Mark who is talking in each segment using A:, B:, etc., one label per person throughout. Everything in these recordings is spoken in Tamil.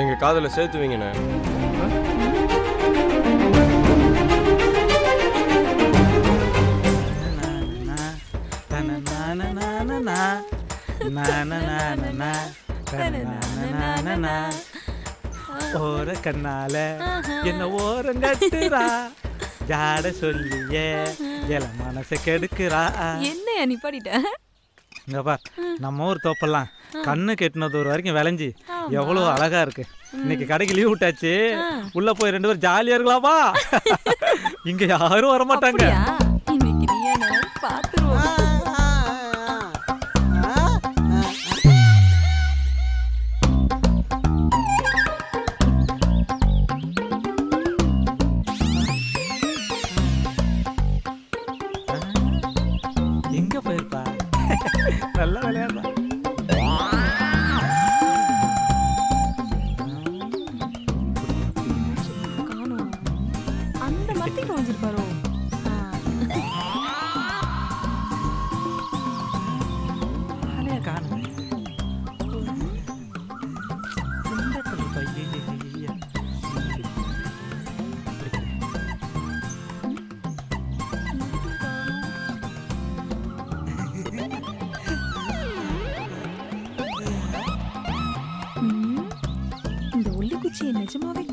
A: எங்க காதல சேர்த்து வைங்கண்ணே
B: ஓர கண்ணால என்ன ஓரம் கட்டுறா? ஜாட சொல்லியே? எல மனசை கெடுக்கிறா?
C: என்ன நீ பாடிட்ட?
B: இங்க பார் நம்ம ஊர் தோப்பெல்லாம் கண்ணு கெட்டின தூரம் வரைக்கும் விளைஞ்சி. எவ்வளவு அழகா இருக்கு. இன்னைக்கு கடைக்கு லீவ் விட்டாச்சு. உள்ள போய் ரெண்டு பேரும் ஜாலியா இருக்கலாமா? இங்க யாரும் வர மாட்டாங்க
C: அப்படியா? இன்னைக்கு நீ என்ன
B: நல்லா விளையாடுறான்
C: காணோம். அந்த மரத்துக்கு நுழைஞ்சிருப்பாரோ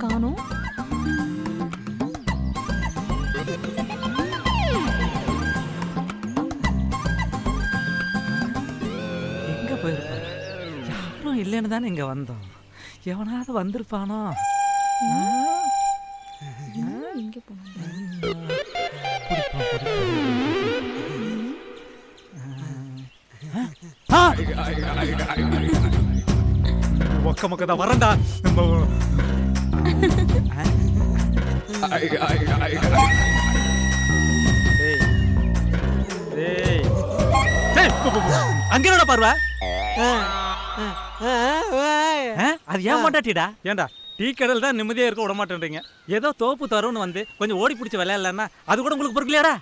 B: காணோம் எங்க போயிருப்பா யாரும் இல்லைன்னு தானே இங்க வந்தோம் எவனாவது வந்திருப்பானோ
C: எங்க!
B: ஒக்க மொக்க தான் வரண்டா நம்ம அங்க என்னடா பார்வை ஆ? அது ஏன் மாட்டாட்டிடா ஏன்டா டீ கடையில் தான் நிம்மதியா இருக்க விட மாட்டேன்றீங்க ஏதோ தோப்பு தரும்னு வந்து கொஞ்சம் ஓடி பிடிச்சி விளையாடலன்னா அது கூட உங்களுக்கு பொறுக்கலையாடா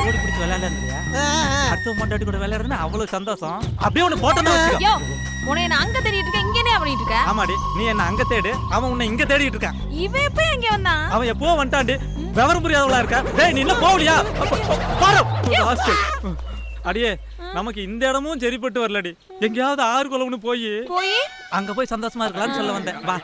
B: ஓடி பிடிச்சி விளையாடுறியா? அடுத்த மண்டாட்டி கூட விளையாடுறதுன்னா அவ்வளவு சந்தோஷம். அப்படியே ஒண்ணு போட்டோன்னு வச்சுக்கோ.
C: உன்னை நான் அங்க தேடிட்டு இருக்கேன் இங்க என்ன பண்ணிட்டு இருக்க?
B: ஆமாடி நீ என்ன அங்க தேடு அவன் உன்னை இங்க தேடிட்டு இருக்கான்.
C: இவன் எப்ப எங்க வந்தான்?
B: அவன் எப்போ வந்துட்டான்டி? விவரம் புரியாதவளா இருக்கா? டேய் நீ இன்னும் போகலையா? பாரு. அடியே நமக்கு இந்த இடமும் சரிப்பட்டு வரலடி. எங்கேயாவது ஆறு குளம்னு போய்
C: போய்?
B: அங்க போய் சந்தோஷமா இருக்கலாம்னு சொல்ல வந்தேன். வா.